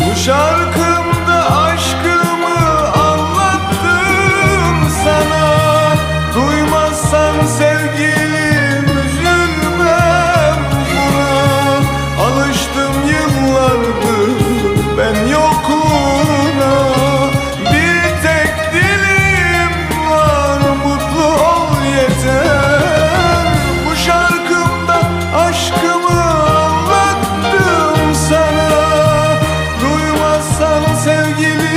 Bu şarkımda aşkımı anlattım sana. Duymazsan sevgilim üzülmem buna. Alıştım yıllardır ben yokluğuna. Bir tek dilim var mutlu ol yeter. ангеле.